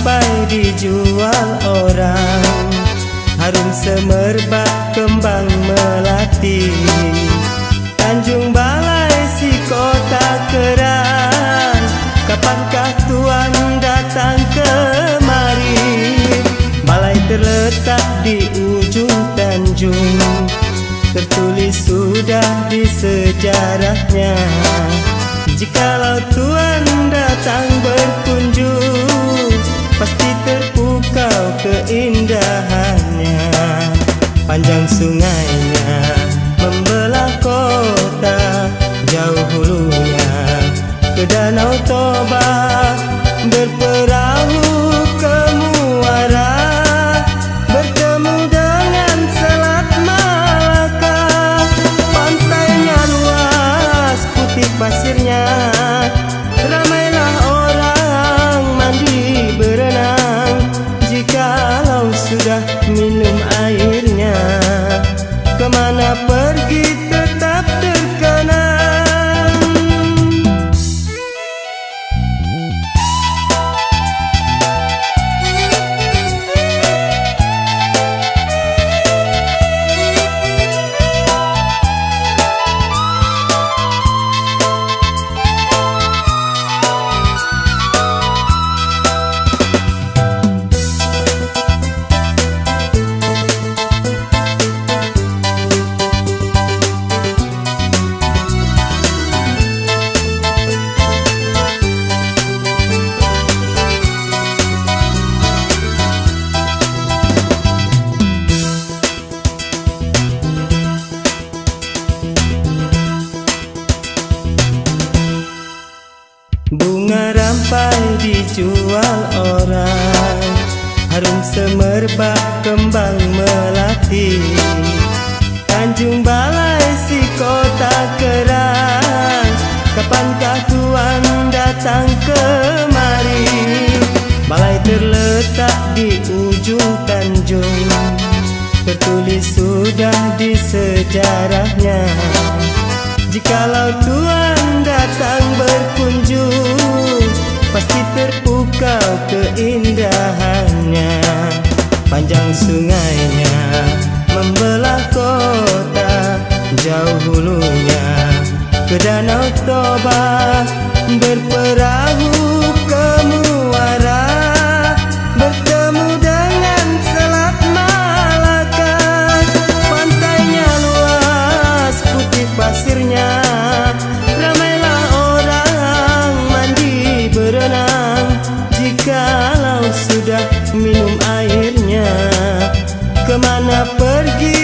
sampai dijual orang. Harum semerbak kembang melati. Tanjung Balai si kota keran Kapankah Tuhan datang kemari? Balai terletak di ujung tanjung. Tertulis sudah di sejarahnya. Jikalau Tuhan datang berkunjung Ramailah orang mandi berenang. Jikalau sudah minum airnya Bunga rampai dijual orang. Harum semerbak kembang melati. Tanjung Balai si kota kerang Kapankah tuan datang kemari? Balai terletak di ujung tanjung. Tertulis sudah di sejarahnya. Jikalau tuan datang berkunjung ke Danau Toba Berperahu ke Muara Bertemu dengan Selat Malaka. Pantainya luas, putih pasirnya Ramailah orang mandi berenang. Jikalau sudah minum airnya Ke mana pergi